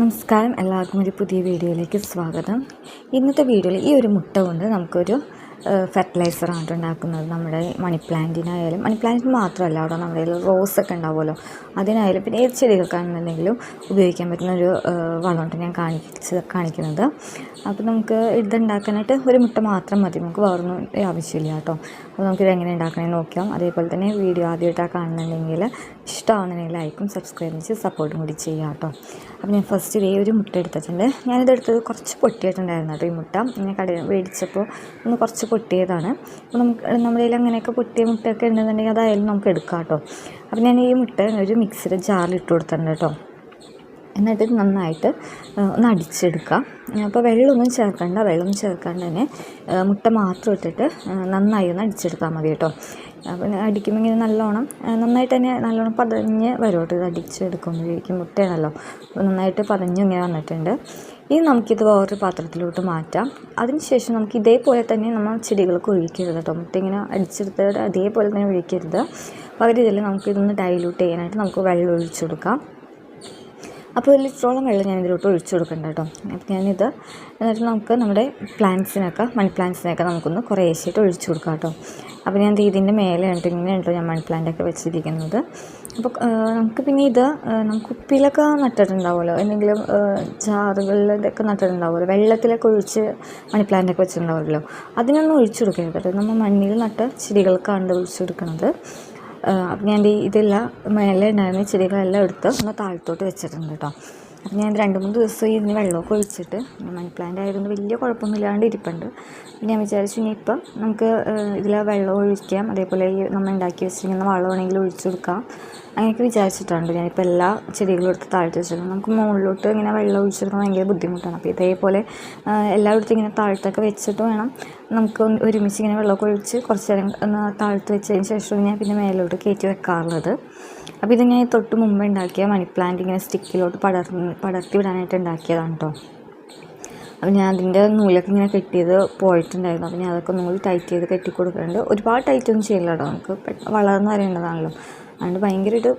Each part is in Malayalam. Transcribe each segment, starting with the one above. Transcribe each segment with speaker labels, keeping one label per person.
Speaker 1: നമസ്കാരം. എല്ലാവർക്കും ഒരു പുതിയ വീഡിയോയിലേക്ക് സ്വാഗതം. ഇന്നത്തെ വീഡിയോയിൽ ഈ ഒരു മുട്ട കൊണ്ട് നമുക്കൊരു ഫെർട്ടിലൈസറാണ് ഉണ്ടാക്കുന്നത് നമ്മുടെ മണി പ്ലാന്റിനായാലും മണി പ്ലാന്റിന് മാത്രമല്ല അവിടെ നമ്മുടെ കയ്യിൽ റോസൊക്കെ ഉണ്ടാവുമല്ലോ. അതിനായാലും പിന്നെ ഏത് ചെടികൾക്കാണെന്നുണ്ടെങ്കിലും ഉപയോഗിക്കാൻ പറ്റുന്ന ഒരു വളമുണ്ട് ഞാൻ കാണിച്ച് കാണിക്കുന്നത്. അപ്പോൾ നമുക്ക് ഇതുണ്ടാക്കാനായിട്ട് ഒരു മുട്ട മാത്രം മതി. നമുക്ക് വേറൊന്നും ആവശ്യമില്ല കേട്ടോ. അപ്പോൾ നമുക്കിത് എങ്ങനെ ഉണ്ടാക്കണമെന്ന് നോക്കാം. അതേപോലെ തന്നെ വീഡിയോ ആദ്യമായിട്ടാണ് കാണുന്നുണ്ടെങ്കിൽ ഇഷ്ടമാണെന്നുണ്ടെങ്കിൽ ലൈക്കും സബ്സ്ക്രൈബ് ചെയ്ത് സപ്പോർട്ടും കൂടി ചെയ്യാം കേട്ടോ. അപ്പോൾ ഞാൻ ഫസ്റ്റ് ഇതേ ഒരു മുട്ട എടുത്തിട്ടുണ്ട്. ഞാനിത് എടുത്തത് കുറച്ച് പൊട്ടിയിട്ടുണ്ടായിരുന്നു കേട്ടോ ഈ മുട്ട. ഇങ്ങനെ കടയിൽ മേടിച്ചപ്പോൾ ഒന്ന് കുറച്ച് പൊട്ടിയതാണ്. അപ്പോൾ നമുക്ക് നമ്മുടെ കയ്യിൽ അങ്ങനെയൊക്കെ പൊട്ടിയ മുട്ടയൊക്കെ ഉണ്ടെന്നുണ്ടെങ്കിൽ അതായാലും നമുക്ക് എടുക്കാം കേട്ടോ. അപ്പോൾ ഞാൻ ഈ മുട്ട ഒരു മിക്സിയുടെ ജാറിൽ ഇട്ട് കൊടുത്തിട്ടുണ്ട് കേട്ടോ. എന്നിട്ട് നന്നായിട്ട് ഒന്ന് അടിച്ചെടുക്കാം. അപ്പോൾ വെള്ളമൊന്നും ചേർക്കണ്ട വെള്ളം ചേർക്കാണ്ട് തന്നെ മുട്ട മാത്രം ഇട്ടിട്ട് നന്നായി ഒന്ന് അടിച്ചെടുത്താൽ മതി കേട്ടോ. അപ്പം അടിക്കുമ്പോൾ ഇങ്ങനെ നല്ലോണം നന്നായിട്ട് തന്നെ നല്ലോണം പതഞ്ഞ് വരും കേട്ടോ ഇത് അടിച്ചെടുക്കുമ്പോഴേക്കും മുട്ടയാണല്ലോ. അപ്പോൾ നന്നായിട്ട് പതഞ്ഞ് ഇങ്ങനെ വന്നിട്ടുണ്ട്. ഇനി നമുക്കിത് വേറൊരു പാത്രത്തിലോട്ട് മാറ്റാം. അതിനുശേഷം നമുക്ക് ഇതേപോലെ തന്നെ നമ്മൾ ചെടികൾക്ക് ഒഴിക്കരുത് കേട്ടോ. മുട്ട ഇങ്ങനെ അടിച്ചെടുത്തിട്ട് അതേപോലെ തന്നെ ഒഴിക്കരുത്. പകരം ഇതിൽ നമുക്കിതൊന്ന് ഡൈലൂട്ട് ചെയ്യാനായിട്ട് നമുക്ക് വെള്ളം ഒഴിച്ചു കൊടുക്കാം. അപ്പോൾ ഒരു ലിറ്ററോളം വെള്ളം ഞാൻ ഇതിലോട്ട് ഒഴിച്ചു കൊടുക്കണ്ട കേട്ടോ. അപ്പോൾ ഞാനിത് എന്നിട്ട് നമുക്ക് നമ്മുടെ പ്ലാന്റ്സിനൊക്കെ മണി പ്ലാന്റ്സിനൊക്കെ നമുക്കൊന്ന് കുറേശ്ശായിട്ട് ഒഴിച്ചു കൊടുക്കാം കേട്ടോ. അപ്പോൾ ഞാൻ ഇതിന്റെ മേലെ ഉണ്ട് ഇങ്ങനെ ഉണ്ടോ ഞാൻ മണി പ്ലാന്റൊക്കെ വെച്ചിരിക്കുന്നത്. അപ്പോൾ നമുക്ക് പിന്നെ ഇത് നമുക്ക് കുപ്പിയിലൊക്കെ നട്ടിട്ടുണ്ടാവുമല്ലോ. എന്തെങ്കിലും ചാറുകളിലൊക്കെ നട്ടിട്ടുണ്ടാവുമല്ലോ. വെള്ളത്തിലൊക്കെ ഒഴിച്ച് മണി പ്ലാന്റൊക്കെ വെച്ചിട്ടുണ്ടാവുമല്ലോ. അതിനൊന്നും ഒഴിച്ചു കൊടുക്കരുത് നമ്മൾ മണ്ണിൽ നട്ട ചെടികൾക്കാണ് ഒഴിച്ചു കൊടുക്കുന്നത് അപ്പം ഞാൻ ഇതെല്ലാം മേലെ ഉണ്ടായിരുന്ന ചെടികളെല്ലാം എടുത്ത് ഒന്ന് താഴത്തോട്ട് വെച്ചിട്ടുണ്ട് കേട്ടോ. അപ്പം ഞാൻ രണ്ട് മൂന്ന് ദിവസം ഇതിന് വെള്ളമൊക്കെ ഒഴിച്ചിട്ട് മണി പ്ലാന്റ് ആയതുകൊണ്ട് വലിയ കുഴപ്പമൊന്നുമില്ലാണ്ട് ഇരിപ്പുണ്ട്. ഞാൻ വിചാരിച്ചു ഇനി ഇപ്പം നമുക്ക് ഇതിൽ വെള്ളം ഒഴിക്കാം. അതേപോലെ ഈ നമ്മൾ ഉണ്ടാക്കി വെച്ചിരിക്കുന്ന വളമാണെങ്കിൽ ഒഴിച്ചു കൊടുക്കാം. അങ്ങനെയൊക്കെ വിചാരിച്ചിട്ടുണ്ട് ഞാനിപ്പോൾ എല്ലാ ചെടികളും എടുത്ത് താഴ്ത്തി വെച്ചിട്ടുണ്ട് നമുക്ക് മുകളിലോട്ട് ഇങ്ങനെ വെള്ളം ഒഴിച്ചെടുക്കാൻ ഭയങ്കര ബുദ്ധിമുട്ടാണ്. അപ്പോൾ ഇതേപോലെ എല്ലായിടത്തും ഇങ്ങനെ താഴ്ത്തൊക്കെ വെച്ചിട്ട് വേണം നമുക്ക് ഒരുമിച്ച് ഇങ്ങനെ വെള്ളമൊക്കെ ഒഴിച്ച് കുറച്ച് നേരം ഒന്ന് താഴ്ത്ത് വെച്ചതിന് ശേഷം ഞാൻ പിന്നെ മേലോട്ട് കയറ്റി വെക്കാറുള്ളത്. അപ്പോൾ ഇത് ഞാൻ തൊട്ട് മുമ്പ് ഉണ്ടാക്കിയ മണി പ്ലാന്റ് ഇങ്ങനെ സ്റ്റിക്കിലോട്ട് പടർന്ന് പടർത്തി വിടാനായിട്ട് ഉണ്ടാക്കിയതാണ് കേട്ടോ അപ്പോൾ ഞാൻ അതിന്റെ നൂലൊക്കെ ഇങ്ങനെ കെട്ടിയത് പോയിട്ടുണ്ടായിരുന്നു. അപ്പോൾ ഞാൻ അതൊക്കെ നൂൽ ടൈറ്റ് ചെയ്ത് കെട്ടി കൊടുക്കുന്നുണ്ട് ഒരുപാട് ടൈറ്റ് ഒന്നും ചെയ്യില്ല കേട്ടോ നമുക്ക് വളർന്നു വരേണ്ടതാണല്ലോ അതുകൊണ്ട് ഭയങ്കര ഒരു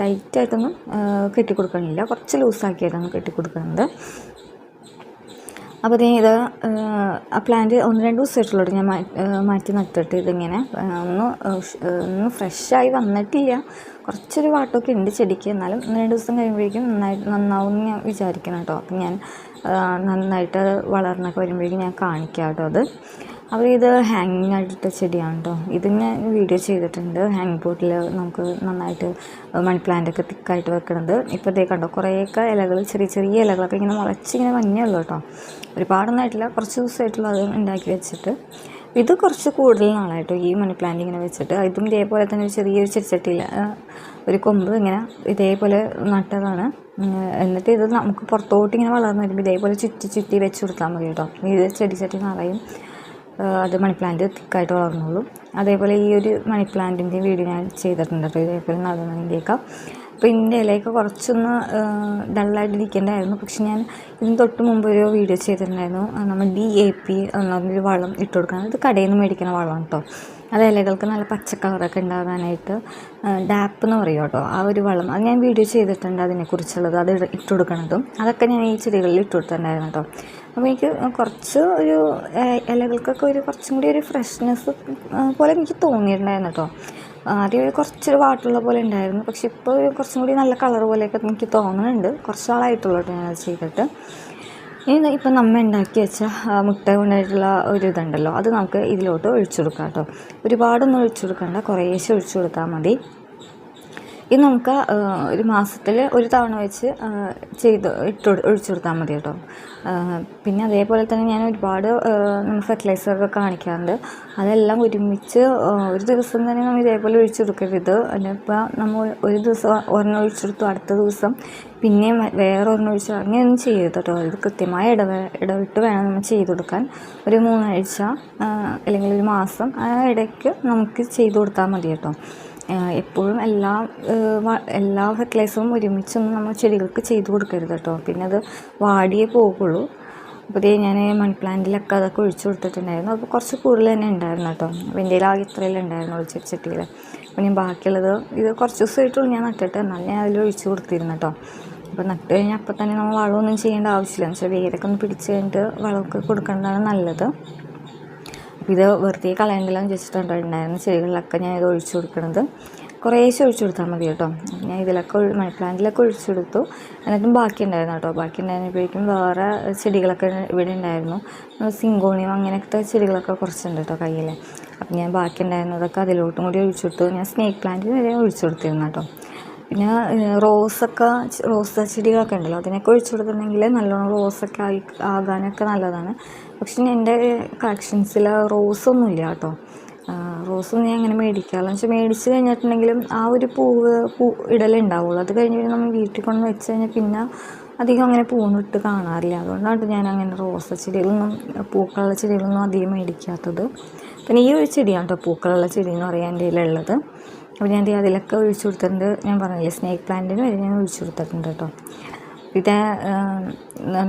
Speaker 1: ടൈറ്റായിട്ടൊന്നും കെട്ടി കൊടുക്കണില്ല കുറച്ച് ലൂസാക്കിയിട്ടാണ് കെട്ടിക്കൊടുക്കുന്നത് അപ്പോൾ ഇത് ആ പ്ലാന്റ് ഒന്ന് രണ്ട് ദിവസമായിട്ടുള്ളൂ ഞാൻ മാറ്റി നട്ടിട്ട് ഇതിങ്ങനെ ഒന്ന് ഒന്ന് ഫ്രഷായി വന്നിട്ടില്ല. കുറച്ചൊരു വാട്ടമൊക്കെ ഉണ്ട് ചെടിക്ക്. എന്നാലും ഒന്ന് രണ്ട് ദിവസം കഴിയുമ്പോഴേക്കും നന്നായിട്ട് നന്നാവും എന്ന് ഞാൻ വിചാരിക്കണം കേട്ടോ. അപ്പം ഞാൻ നന്നായിട്ട് വളർന്നൊക്കെ വരുമ്പോഴേക്കും ഞാൻ കാണിക്കാം കേട്ടോ അത്. അപ്പോൾ ഇത് ഹാങ്ങിങ് ആയിട്ടിട്ട ചെടിയാണ് കേട്ടോ. ഇത് ഞാൻ വീഡിയോ ചെയ്തിട്ടുണ്ട്. ഹാങ് ബോട്ടിൽ നമുക്ക് നന്നായിട്ട് മണി പ്ലാന്റൊക്കെ തിക്കായിട്ട് വെക്കണത്. ഇപ്പോൾ ഇതേ കണ്ടോ കുറേയൊക്കെ ഇലകൾ ചെറിയ ചെറിയ ഇലകളൊക്കെ ഇങ്ങനെ മുളച്ചിങ്ങനെ മഞ്ഞുള്ളൂ കേട്ടോ. ഒരുപാടൊന്നായിട്ടില്ല കുറച്ച് ദിവസമായിട്ടുള്ള അത് ഉണ്ടാക്കി വെച്ചിട്ട്. ഇത് കുറച്ച് കൂടുതൽ നാളായിട്ടോ ഈ മണി പ്ലാന്റ് ഇങ്ങനെ വെച്ചിട്ട്. ഇതും ഇതേപോലെ തന്നെ ഒരു ചെറിയൊരു ചെടിച്ചട്ടിയിൽ ഒരു കൊമ്പ് ഇങ്ങനെ ഇതേപോലെ നട്ടതാണ്. എന്നിട്ട് ഇത് നമുക്ക് പുറത്തോട്ട് ഇങ്ങനെ വളർന്നു വരുമ്പോൾ ഇതേപോലെ ചുറ്റി ചുറ്റി വെച്ച് കൊടുത്താൽ മതി കേട്ടോ. ഇത് ചെടിച്ചട്ടി നിറയും. അത് മണി പ്ലാന്റ് തിക്കായിട്ട് വളർന്നോളും. അതേപോലെ ഈ ഒരു മണി പ്ലാന്റിന്റെ വീഡിയോ ഞാൻ ചെയ്തിട്ടുണ്ട് കേട്ടോ. ഇതേപോലെ നടുന്നതിന്റെയൊക്കെ ഇതിന്റെ ഇലയൊക്കെ കുറച്ചൊന്ന് ഡള്ളായിട്ടിരിക്കേണ്ടായിരുന്നു പക്ഷെ ഞാൻ ഇതിന് തൊട്ട് മുമ്പ് ഒരു വീഡിയോ ചെയ്തിട്ടുണ്ടായിരുന്നു. നമ്മൾ ഡി എ പി എന്നൊരു വളം ഇട്ട് കൊടുക്കണം. ഇത് കടയിൽ നിന്ന് മേടിക്കുന്ന വളമാണ് കേട്ടോ അത് ഇലകൾക്ക് നല്ല പച്ച കളറൊക്കെ ഉണ്ടാകാനായിട്ട് ഡാപ്പ് എന്ന് പറയും കേട്ടോ ആ ഒരു വളം. അത് ഞാൻ വീഡിയോ ചെയ്തിട്ടുണ്ട് അതിനെക്കുറിച്ചുള്ളത്. അത് ഇട്ട് കൊടുക്കണതും. അതൊക്കെ ഞാൻ ഈ ചെടികളിൽ ഇട്ട് കൊടുത്തിട്ടുണ്ടായിരുന്നു കേട്ടോ അപ്പോൾ എനിക്ക് കുറച്ച് ഒരു ഇലകൾക്കൊക്കെ ഒരു കുറച്ചും കൂടി ഒരു ഫ്രഷ്നെസ് പോലെ എനിക്ക് തോന്നിയിട്ടുണ്ടായിരുന്നു കേട്ടോ ആദ്യം കുറച്ചൊരു വാട്ടുള്ള പോലെ ഉണ്ടായിരുന്നു. പക്ഷെ ഇപ്പോൾ കുറച്ചും കൂടി നല്ല കളർ പോലെയൊക്കെ എനിക്ക് തോന്നുന്നുണ്ട്. കുറച്ച് നാളായിട്ടുള്ളൂ കേട്ടോ ഞാനത് ചെയ്തിട്ട്. ഇനി ഇപ്പം നമ്മൾ ഉണ്ടാക്കി വെച്ച മുട്ട കൊണ്ടായിട്ടുള്ള ഒരു ഇതുണ്ടല്ലോ. അത് നമുക്ക് ഇതിലോട്ട് ഒഴിച്ചു കൊടുക്കാം കേട്ടോ. ഒരുപാടൊന്നും ഒഴിച്ചു കൊടുക്കണ്ട. കുറേശ്ശെ ഒഴിച്ചു കൊടുത്താൽ മതി. ഇത് നമുക്ക് ഒരു മാസത്തിൽ ഒരു തവണ വെച്ച് ചെയ്ത് ഇട്ട് ഒഴിച്ചു കൊടുത്താൽ മതി കേട്ടോ. പിന്നെ അതേപോലെ തന്നെ ഞാൻ ഒരുപാട് നമ്മൾ ഫെർട്ടിലൈസറൊക്കെ കാണിക്കാറുണ്ട്. അതെല്ലാം ഒരുമിച്ച് ഒരു ദിവസം തന്നെ നമ്മൾ ഇതേപോലെ ഒഴിച്ചു കൊടുക്കരുത്. ഇപ്പോൾ നമ്മൾ ഒരു ദിവസം ഒരെണ്ണം ഒഴിച്ചെടുത്തു അടുത്ത ദിവസം പിന്നെയും വേറെ ഒരെണ്ണം ഒഴിച്ചു അങ്ങനെയൊന്നും ചെയ്യരുത് കേട്ടോ. ഇത് കൃത്യമായ ഇടവ ഇടവിട്ട് വേണം നമ്മൾ ചെയ്ത് കൊടുക്കാൻ. ഒരു മൂന്നാഴ്ച അല്ലെങ്കിൽ ഒരു മാസം ആ ഇടയ്ക്ക് നമുക്ക് ചെയ്ത് കൊടുത്താൽ മതി കേട്ടോ. എപ്പോഴും എല്ലാ എല്ലാ ഫെർട്ടിലൈസറും ഒരുമിച്ചൊന്നും നമ്മൾ ചെടികൾക്ക് ചെയ്ത് കൊടുക്കരുത് കേട്ടോ. പിന്നെ അത് വാടിയേ പോകുള്ളൂ. അപ്പോൾ ഇതേ ഞാൻ മണി പ്ലാന്റിലൊക്കെ അതൊക്കെ ഒഴിച്ചു കൊടുത്തിട്ടുണ്ടായിരുന്നു. അപ്പോൾ കുറച്ച് കൂടുതൽ തന്നെ ഉണ്ടായിരുന്നു കേട്ടോ. അപ്പോൾ എന്റെ ആകെ ഉണ്ടായിരുന്നു ഒഴിച്ച് ചെട്ടിയിൽ അപ്പോൾ ഞാൻ ബാക്കിയുള്ളത് ഇത് കുറച്ച് ദിവസമായിട്ടുള്ളൂ ഞാൻ നട്ടിട്ട്. എന്നാൽ ഞാൻ അതിൽ ഒഴിച്ചു കൊടുത്തിരുന്നു കേട്ടോ. അപ്പോൾ നട്ട് കഴിഞ്ഞാൽ അപ്പം തന്നെ നമ്മൾ വളമൊന്നും ചെയ്യേണ്ട ആവശ്യമില്ല. എന്ന് വെച്ചാൽ വേരൊക്കെ ഒന്ന് പിടിച്ച് കഴിഞ്ഞിട്ട് വളമൊക്കെ കൊടുക്കേണ്ടതാണ് നല്ലത്. അപ്പോൾ ഇത് വെറുതെ കളയണ്ടല്ലോ എന്ന് വെച്ചിട്ടുണ്ടായിരുന്ന ചെടികളിലൊക്കെ ഞാൻ ഇത് ഒഴിച്ചു കൊടുക്കുന്നത് കുറേശ്ശെ ഒഴിച്ചു കൊടുത്താൽ മതി കേട്ടോ. ഞാൻ ഇതിലൊക്കെ മണി പ്ലാന്റിലൊക്കെ ഒഴിച്ചു കൊടുത്തു. എന്നിട്ടും ബാക്കി ഉണ്ടായിരുന്നു കേട്ടോ. ബാക്കി ഉണ്ടായിരുന്നപ്പോഴേക്കും വേറെ ചെടികളൊക്കെ ഇവിടെ ഉണ്ടായിരുന്നു. സിങ്കോണിയം അങ്ങനത്തെ ചെടികളൊക്കെ കുറച്ചുണ്ട് കേട്ടോ കയ്യിൽ അപ്പം ഞാൻ ബാക്കി ഉണ്ടായിരുന്നതൊക്കെ അതിലോട്ടും കൂടി ഒഴിച്ചു കൊടുത്തു. ഞാൻ സ്നേക്ക് പ്ലാന്റിന് വരെ ഒഴിച്ചു കൊടുത്തിരുന്നു കേട്ടോ. പിന്നെ റോസൊക്കെ റോസ് ചെടികളൊക്കെ ഉണ്ടല്ലോ അതിനൊക്കെ ഒഴിച്ചു കൊടുത്തിട്ടുണ്ടെങ്കിൽ നല്ലോണം റോസൊക്കെ ആയി ആകാനൊക്കെ നല്ലതാണ്. പക്ഷെ എന്റെ കളക്ഷൻസിൽ റോസൊന്നും ഇല്ല കേട്ടോ റോസൊന്നും ഞാൻ അങ്ങനെ മേടിക്കാറില്ല. എന്ന് വെച്ചാൽ മേടിച്ച് കഴിഞ്ഞിട്ടുണ്ടെങ്കിലും ആ ഒരു പൂവ് പൂ ഇടലുണ്ടാവുള്ളൂ അത് കഴിഞ്ഞ് നമ്മൾ വീട്ടിൽ കൊണ്ട് വെച്ച് കഴിഞ്ഞാൽ പിന്നെ അധികം അങ്ങനെ പൂന്നിട്ട് കാണാറില്ല. അതുകൊണ്ടാണ് ഞാൻ അങ്ങനെ റോസ ചെടികളൊന്നും പൂക്കളുള്ള ചെടികളൊന്നും അധികം മേടിക്കാത്തത്. പിന്നെ ഈ ഒരു ചെടിയാണ് കേട്ടോ പൂക്കളുള്ള ചെടി എന്ന് പറയാൻ എന്റെ കയ്യിലുള്ളത് അപ്പോൾ ഞാൻ അതിലൊക്കെ ഒഴിച്ചു കൊടുത്തിട്ടുണ്ട്. ഞാൻ പറഞ്ഞില്ലേ സ്നേക്ക് പ്ലാന്റിന് വരെ ഞാൻ ഒഴിച്ചു കൊടുത്തിട്ടുണ്ട് കേട്ടോ. ഇത്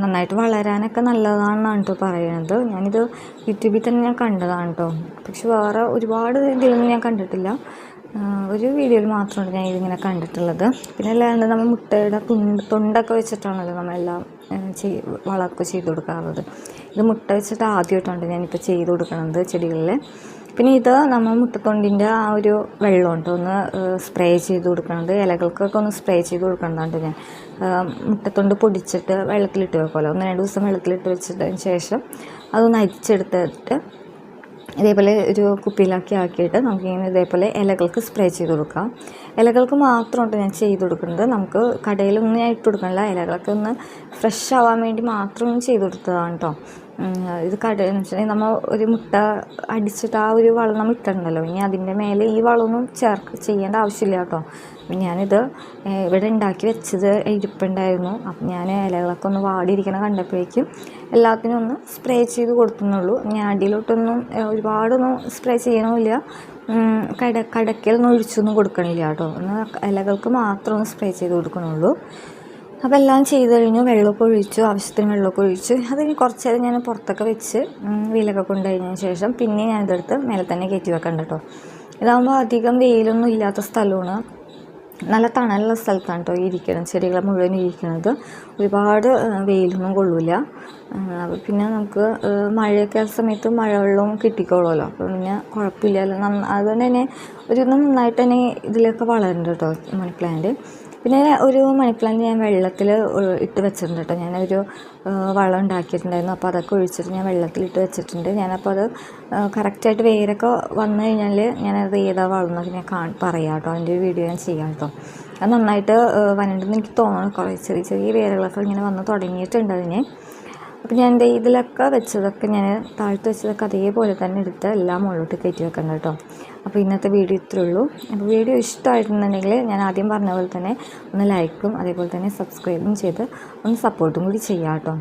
Speaker 1: നന്നായിട്ട് വളരാനൊക്കെ നല്ലതാണെന്നാണ് കേട്ടോ പറയണത്. ഞാനിത് യൂട്യൂബിൽ തന്നെ ഞാൻ കണ്ടതാണ് കേട്ടോ പക്ഷെ വേറെ ഒരുപാട് ഇതിലൊന്നും ഞാൻ കണ്ടിട്ടില്ല. ഒരു വീഡിയോയിൽ മാത്രമാണ് ഞാൻ ഇതിങ്ങനെ കണ്ടിട്ടുള്ളത്. പിന്നെ അല്ലാണ്ട് നമ്മൾ മുട്ടയുടെ തുണ്ട് തൊണ്ടൊക്കെ വെച്ചിട്ടാണല്ലോ നമ്മളെല്ലാം ചെയ് വളമൊക്കെ ചെയ്ത് കൊടുക്കാറുള്ളത്. ഇത് മുട്ട വെച്ചിട്ട് ആദ്യമായിട്ടാണ് ഞാനിപ്പോൾ ചെയ്ത് കൊടുക്കുന്നത് ചെടികളിൽ. പിന്നെ ഇത് നമ്മൾ മുട്ടത്തൊണ്ടിന്റെ ആ ഒരു വെള്ളമുണ്ട്. ഒന്ന് സ്പ്രേ ചെയ്ത് കൊടുക്കണത്. ഇലകൾക്കൊക്കെ ഒന്ന് സ്പ്രേ ചെയ്ത് കൊടുക്കണതാണ് ഞാൻ. മുട്ടത്തൊണ്ട് പൊടിച്ചിട്ട് വെള്ളത്തിലിട്ട് വെക്കുമല്ലോ ഒന്ന് രണ്ട് ദിവസം വെള്ളത്തിലിട്ട് വെച്ചതിന് ശേഷം അതൊന്ന് അരിച്ചെടുത്തിട്ട് ഇതേപോലെ ഒരു കുപ്പിയിലാക്കി ആക്കിയിട്ട് നമുക്കിങ്ങനെ ഇതേപോലെ ഇലകൾക്ക് സ്പ്രേ ചെയ്ത് കൊടുക്കാം. ഇലകൾക്ക് മാത്രമാണ് ഞാൻ ചെയ്ത് കൊടുക്കുന്നത്. നമുക്ക് കടയിലൊന്നും ഞാൻ ഇട്ട് കൊടുക്കണില്ല. ഇലകളൊക്കെ ഒന്ന് ഫ്രഷ് ആവാൻ വേണ്ടി മാത്രം ചെയ്ത് കൊടുത്തതാണ് കേട്ടോ ഇത് കട എന്ന് വെച്ചിട്ടുണ്ടെങ്കിൽ നമ്മൾ ഒരു മുട്ട അടിച്ചിട്ട് ആ ഒരു വളം നമ്മൾ ഇട്ടിട്ടുണ്ടല്ലോ ഇനി അതിന്റെ മേലെ ഈ വളമൊന്നും ചേർക്ക് ചെയ്യേണ്ട ആവശ്യമില്ല കേട്ടോ. ഞാനിത് ഇവിടെ ഉണ്ടാക്കി വെച്ചത് ഇരിപ്പുണ്ടായിരുന്നു. അപ്പം ഞാൻ ഇലകളൊക്കെ ഒന്ന് വാടിയിരിക്കണ കണ്ടപ്പോഴേക്കും എല്ലാത്തിനും ഒന്ന് സ്പ്രേ ചെയ്ത് കൊടുത്തുന്നുള്ളൂ. ഞാൻ അടിയിലോട്ടൊന്നും ഒരുപാടൊന്നും സ്പ്രേ ചെയ്യണമില്ല കട കടക്കലൊന്നും ഒഴിച്ചൊന്നും കൊടുക്കണില്ല കേട്ടോ. ഒന്ന് ഇലകൾക്ക് മാത്രം ഒന്ന് സ്പ്രേ ചെയ്ത് കൊടുക്കണുള്ളൂ അപ്പോൾ എല്ലാം ചെയ്ത് കഴിഞ്ഞു. വെള്ളമൊക്കെ ഒഴിച്ചു ആവശ്യത്തിന് വെള്ളമൊക്കെ ഒഴിച്ചു. അത് ഇനി കുറച്ച് നേരം ഞാൻ പുറത്തൊക്കെ വെച്ച് വെയിലൊക്കെ കൊണ്ട് കഴിഞ്ഞതിന് ശേഷം പിന്നെ ഞാൻ ഇതെടുത്ത് മേലെ തന്നെ കയറ്റി വെക്കണ്ട കേട്ടോ ഇതാകുമ്പോൾ അധികം വെയിലൊന്നും ഇല്ലാത്ത സ്ഥലമാണ്. നല്ല തണലുള്ള സ്ഥലത്താണ് കേട്ടോ ഇരിക്കണം ചെടികൾ മുഴുവൻ ഇരിക്കുന്നത് ഒരുപാട് വെയിലൊന്നും കൊള്ളില്ല പിന്നെ നമുക്ക് മഴയൊക്കെ ആ സമയത്ത് മഴവെള്ളവും കിട്ടിക്കോളുമല്ലോ. അപ്പം പിന്നെ കുഴപ്പമില്ലല്ലോ നന്ന അതുകൊണ്ട് തന്നെ ഒരു നന്നായിട്ട് തന്നെ ഇതിലൊക്കെ വളരുന്നുണ്ട് കേട്ടോ മണി പ്ലാന്റ്. പിന്നെ ഒരു മണിപ്ലാന്റ് ഞാൻ വെള്ളത്തിൽ ഇട്ട് വെച്ചിട്ടുണ്ട് കേട്ടോ ഞാനൊരു വളം ഉണ്ടാക്കിയിട്ടുണ്ടായിരുന്നു. അപ്പോൾ അതൊക്കെ ഒഴിച്ചിട്ട് ഞാൻ വെള്ളത്തിൽ ഇട്ട് വെച്ചിട്ടുണ്ട്. ഞാനപ്പോൾ അത് കറക്റ്റായിട്ട് വേരൊക്കെ വന്നു കഴിഞ്ഞാൽ ഞാനത് ഏതാ വളം എന്നൊക്കെ ഞാൻ കാ പറയാം കേട്ടോ അതിന്റെ ഒരു വീഡിയോ ഞാൻ ചെയ്യാം കേട്ടോ അത് നന്നായിട്ട് വരണ്ടെന്ന് എനിക്ക് തോന്നണം കുറേ ചെറിയ ചെറിയ വേരുകളൊക്കെ ഇങ്ങനെ വന്ന് തുടങ്ങിയിട്ടുണ്ട് അതിന്. അപ്പോൾ ഞാൻ ദേ ഇതിലൊക്കെ വെച്ചതൊക്കെ ഞാൻ താഴ്ത്ത് വെച്ചതൊക്കെ അതേപോലെ തന്നെ എടുത്ത് എല്ലാം മുകളിലോട്ട് കയറ്റി വെക്കണം കേട്ടോ. അപ്പോൾ ഇന്നത്തെ വീഡിയോ ഇത്രേ ഉള്ളൂ. അപ്പോൾ വീഡിയോ ഇഷ്ടമായിട്ടുണ്ടെങ്കിൽ ഞാൻ ആദ്യം പറഞ്ഞ പോലെ തന്നെ ഒന്ന് ലൈക്കും അതേപോലെ തന്നെ സബ്സ്ക്രൈബും ചെയ്ത് ഒന്ന് സപ്പോർട്ടും കൂടി ചെയ്യാം കേട്ടോ.